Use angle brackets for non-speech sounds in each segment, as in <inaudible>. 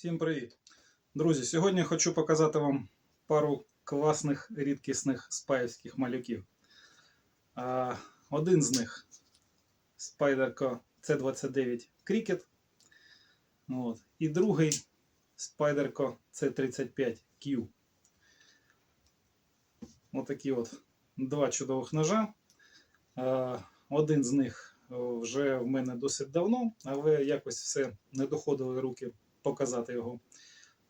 Всім привіт! Друзі, сьогодні хочу показати вам пару класних рідкісних спаївських малюків. Один з них Spiderco C29 Cricket. І другий Spiderco C35 Q. Отакі от два чудових ножа. Один з них вже в мене досить давно, але якось все не доходили руки показати його.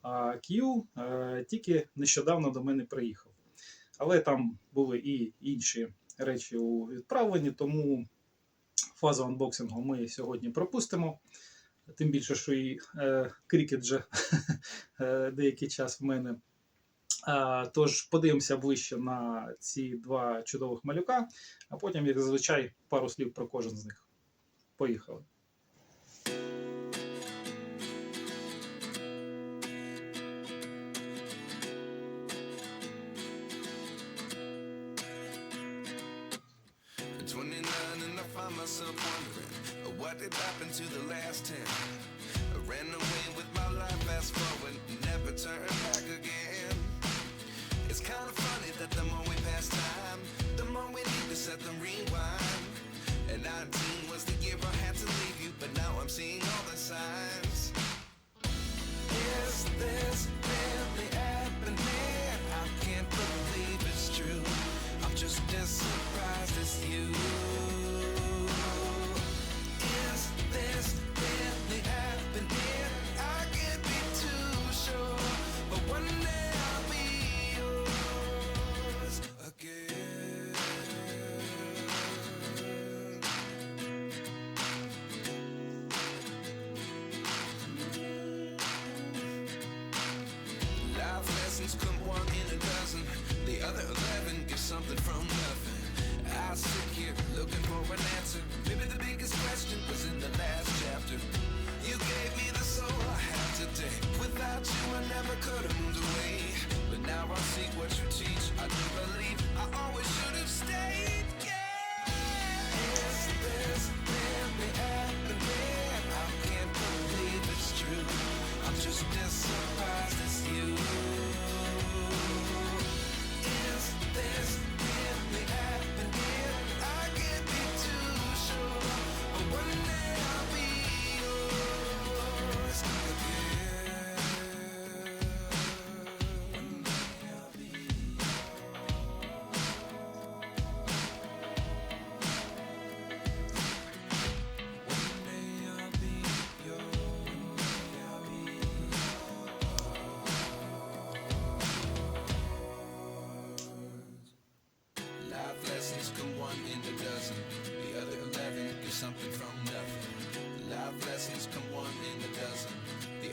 А Q е, тільки нещодавно до мене приїхав. Але там були і інші речі у відправленні, тому фазу анбоксингу ми сьогодні пропустимо. Тим більше, що і е, крикет вже <laughs> е, деякий час в мене. А, Тож подивимося ближче на ці два чудових малюка, а потім, як зазвичай, пару слів про кожен з них. Поїхали. it happened to the last ten. I ran. I see what you teach. I do believe I always should have stayed.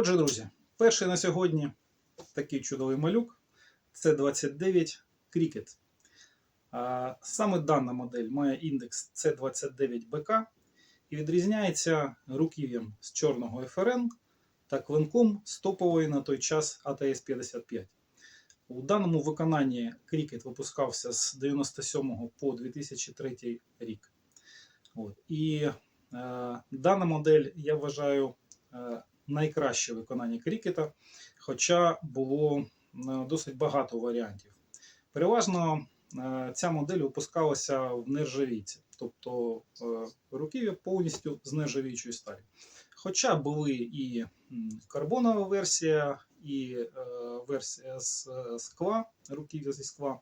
Отже, друзі, перший на сьогодні такий чудовий малюк це 29 Cricket. Саме дана модель має індекс C29BK і відрізняється руків'ям з чорного FRN та клинком з топової на той час ATS-55. У даному виконанні Cricket випускався з 97 по 2003 рік. От. І е, дана модель, я вважаю, е, найкраще виконання крікета, хоча було е, досить багато варіантів. Переважно е, ця модель випускалася в нержавійці, тобто е, руків'я повністю з нержавіючої сталі. Хоча були і карбонова версія, і версія з скла, руків'я зі скла.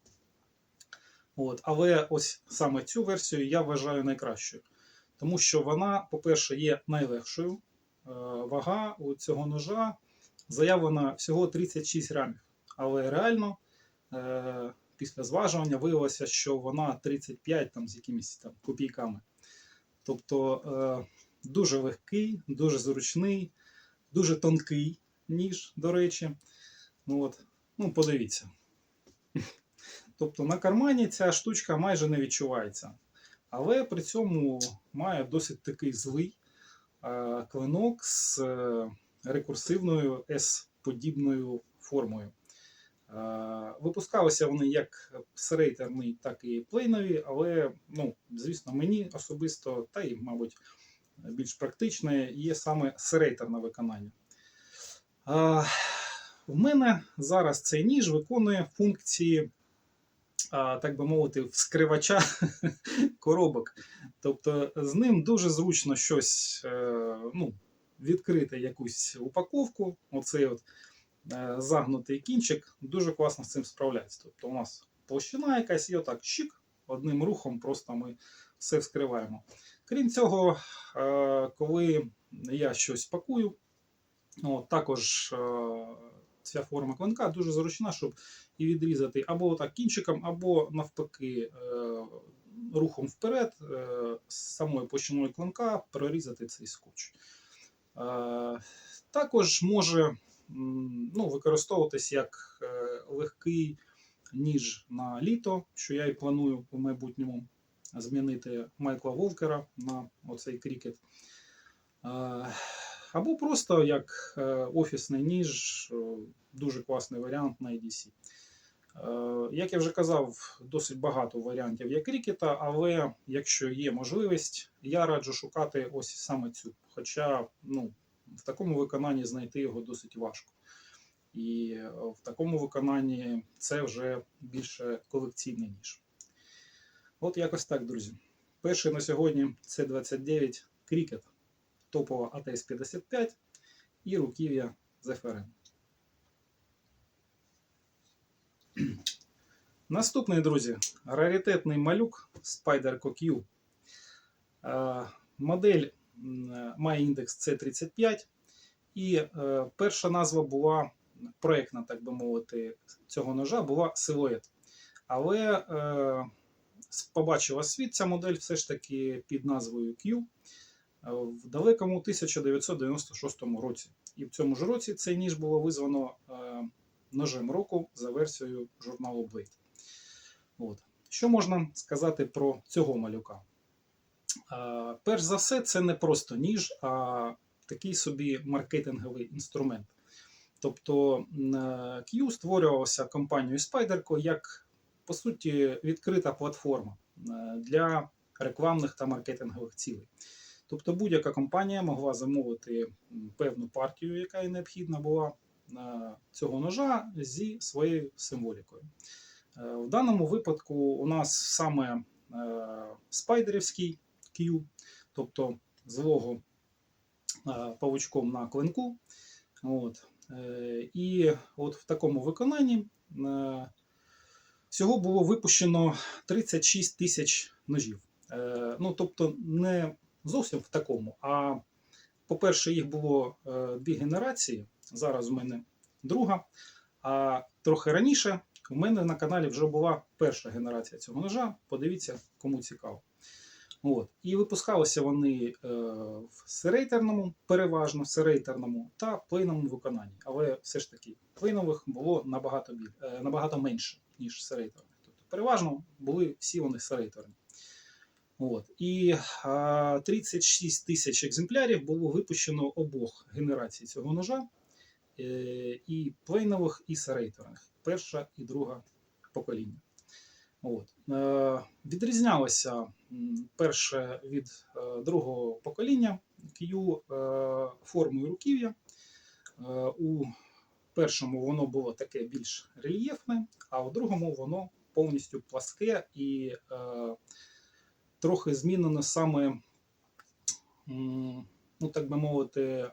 От. Але ось саме цю версію я вважаю найкращою. Тому що вона, по-перше, є найлегшою. Е, Вага у цього ножа заявлена всього 36 грамів. Але реально е, після зважування виявилося, що вона 35 там, з якимись там копійками. Тобто е, дуже легкий, дуже зручний, дуже тонкий ніж, до речі. Ну, от. ну подивіться. Тобто на кармані ця штучка майже не відчувається. Але при цьому має досить такий злий клинок з е, рекурсивною S-подібною формою. Е, Випускалися вони як серейтерні, так і плейнові, але, ну, звісно, мені особисто, та й, мабуть, більш практичне є саме серейтерне виконання. Е, В мене зараз цей ніж виконує функції, так би мовити, вскривача <laughs> коробок. Тобто з ним дуже зручно щось е, ну, відкрити якусь упаковку. Оцей от е, загнутий кінчик дуже класно з цим справляється. Тобто у нас площина якась, і отак щик, одним рухом просто ми все вскриваємо. Крім цього, е, коли я щось пакую, от, також ця форма клинка дуже зручна, щоб і відрізати або так кінчиком, або навпаки е, рухом вперед е, з самої площиною клинка прорізати цей скотч. Е, Також може ну, використовуватись як легкий ніж на літо, що я і планую в майбутньому змінити Майкла Волкера на оцей крікет. Або просто як е, офісний ніж, е, дуже класний варіант на EDC. Е, Як я вже казав, досить багато варіантів є крікета, але якщо є можливість, я раджу шукати ось саме цю. Хоча ну, в такому виконанні знайти його досить важко. І в такому виконанні це вже більше колекційний ніж. От якось так, друзі. Перший на сьогодні це 29 крікет, топова АТС-55 і руків'я ZFRN. <clears throat> Наступний, друзі, раритетний малюк Spider Q. Е, Модель має індекс C35, і е, перша назва була проєктна, так би мовити, цього ножа була силует. Але е, побачила світ ця модель все ж таки під назвою Q в далекому 1996 році. І в цьому ж році цей ніж було визвано е, ножем року за версією журналу Blade. От. Що можна сказати про цього малюка? Е, Перш за все, це не просто ніж, а такий собі маркетинговий інструмент. Тобто е, Q створювався компанією Spyderco як, по суті, відкрита платформа е, для рекламних та маркетингових цілей. Тобто будь-яка компанія могла замовити певну партію, яка їй необхідна була е, цього ножа зі своєю символікою. Е, В даному випадку у нас саме е, спайдерівський Q, тобто злого павучком на клинку. От. І от в такому виконанні всього було випущено 36 тисяч ножів. Ну, тобто, не зовсім в такому. А по-перше, їх було е, дві генерації. Зараз у мене друга. А трохи раніше у мене на каналі вже була перша генерація цього ножа. Подивіться, кому цікаво. От. І випускалися вони е, в серейтерному, переважно серейтерному та плейному виконанні. Але все ж таки плейнових було набагато, е, набагато менше, ніж серейтерних. Тобто переважно були всі вони серейтерні. От. І а, 36 тисяч екземплярів було випущено обох генерацій цього ножа, е, і плейнових, і серейтерних. Перша і друга покоління. От. Е, відрізнялося перше від е, другого покоління Q формою руків'я. У першому воно було таке більш рельєфне, а у другому воно повністю пласке і трохи змінено саме, ну так би мовити,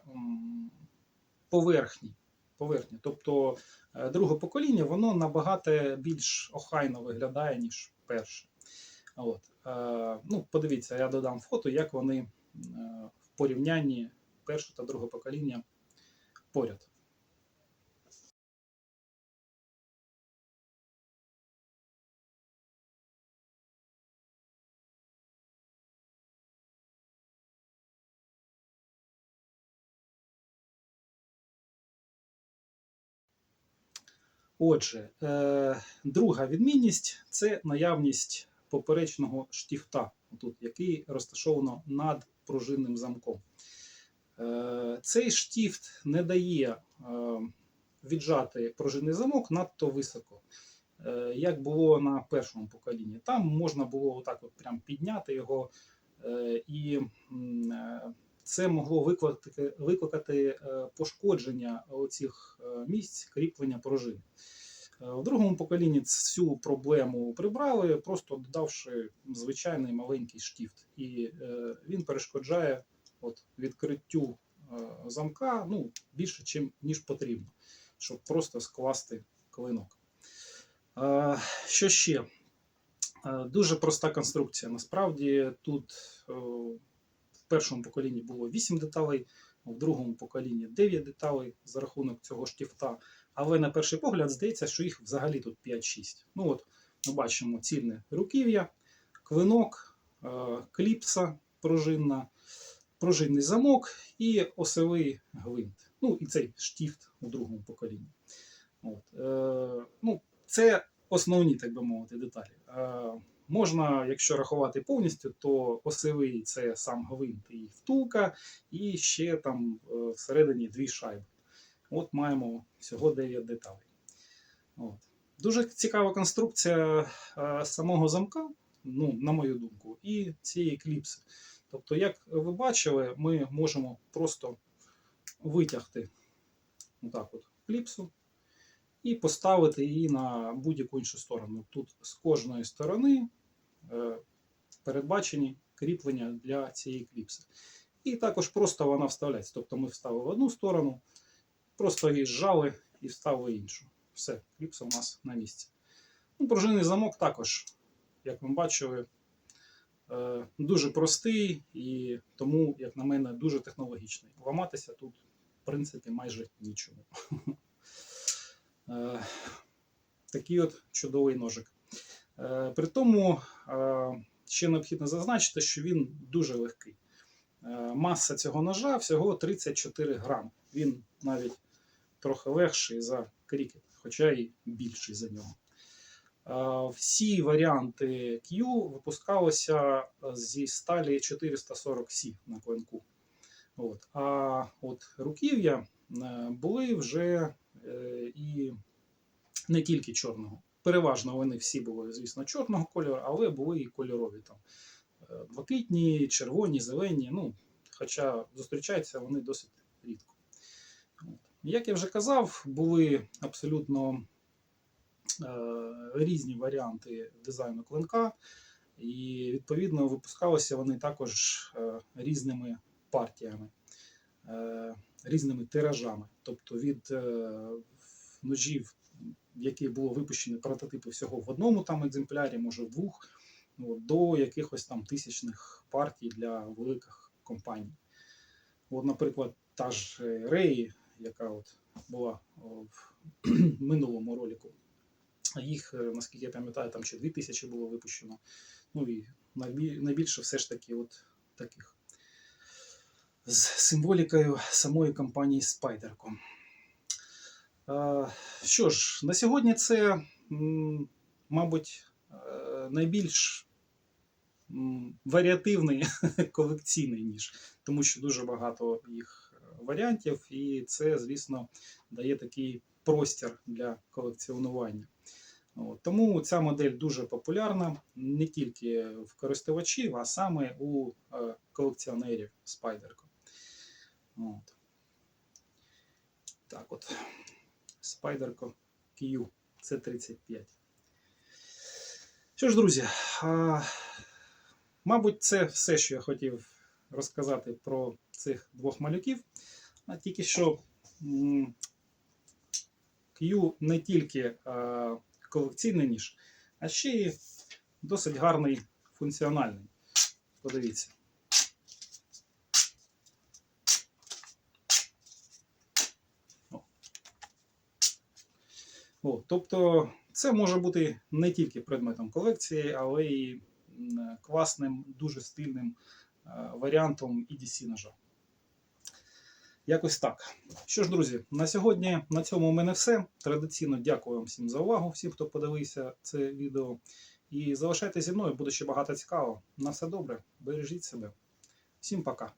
поверхні поверхні. Тобто е, друге покоління воно набагато більш охайно виглядає, ніж перше. От. Е, ну, подивіться, я додам фото, як вони е, в порівнянні перше та друге покоління поряд. Отже, е, друга відмінність це наявність поперечного штифта, тут, який розташовано над пружинним замком. Е, цей штифт не дає е, віджати пружинний замок надто високо, як було на першому поколінні. Там можна було отак от прям підняти його, і це могло викликати, викликати е, пошкодження оцих е, місць кріплення пружин. Е, В другому поколінні цю проблему прибрали, просто додавши звичайний маленький штифт. І він перешкоджає от, відкриттю замка ну, більше, чим, ніж потрібно, щоб просто скласти клинок. Що ще? Дуже проста конструкція. Насправді тут в першому поколінні було 8 деталей, в другому поколінні 9 деталей за рахунок цього штифта. Але на перший погляд здається, що їх взагалі тут 5-6. Ну от, ми бачимо цільне руків'я, клинок, е, кліпса пружинна, пружинний замок і осевий гвинт. Ну і цей штифт у другому поколінні. От, е, ну, це основні, так би мовити, деталі. Можна, якщо рахувати повністю, то осевий це сам гвинт і втулка, і ще там е, всередині дві шайби. От маємо всього 9 деталей. От. Дуже цікава конструкція е, самого замка, ну, на мою думку, і цієї кліпси. Тобто, як ви бачили, ми можемо просто витягти отак от кліпсу і поставити її на будь-яку іншу сторону. Тут з кожної сторони передбачені кріплення для цієї кліпси. І також просто вона вставляється. Тобто ми вставили в одну сторону, просто її зжали і вставили іншу. Все, кліпса у нас на місці. Ну, пружинний замок також, як ми бачили, е, дуже простий і тому, як на мене, дуже технологічний. Ламатися тут, в принципі, майже нічого. <laughs> Е, Такий от чудовий ножик. Е, При тому е, ще необхідно зазначити, що він дуже легкий. Е, Маса цього ножа всього 34 грам. Він навіть трохи легший за крікет, хоча і більший за нього. Всі варіанти Q випускалися зі сталі 440C на клинку. От. А от руків'я були вже і не тільки чорного. Переважно вони всі були, звісно, чорного кольору, але були і кольорові там е, блакитні, червоні, зелені. Ну, хоча зустрічаються вони досить рідко. Як я вже казав, були абсолютно е, різні варіанти дизайну клинка, і відповідно випускалися вони також е, різними партіями, е, різними тиражами. Тобто від е, ножів, в яких було випущено прототипи всього в одному там екземплярі, може в двох, ну, до якихось там тисячних партій для великих компаній. От, наприклад, та ж Рей, яка от була в <clears throat> минулому ролику. Їх, е, наскільки я пам'ятаю, там ще 2000 було випущено. Ну і найбільше все ж таки от таких. З символікою самої компанії Spyderco. Е, Що ж, на сьогодні це, мабуть, е, найбільш варіативний <laughs> колекційний ніж, тому що дуже багато їх е, варіантів, і це, звісно, дає такий простір для колекціонування. Тому ця модель дуже популярна не тільки в користувачів, а саме у колекціонерів Spyderco. От. Так от. Spyderco Q C35. Що ж, друзі, а, мабуть, це все, що я хотів розказати про цих двох малюків. А тільки що Q не тільки е, колекційний ніж, а ще й досить гарний функціональний. Подивіться. О, тобто це може бути не тільки предметом колекції, але й класним, дуже стильним е, варіантом EDC ножа. Якось так. Що ж, друзі, на сьогодні на цьому у мене все. Традиційно дякую вам всім за увагу, всім, хто подивився це відео. І залишайтеся зі мною, буде ще багато цікавого. На все добре, бережіть себе. Всім пока.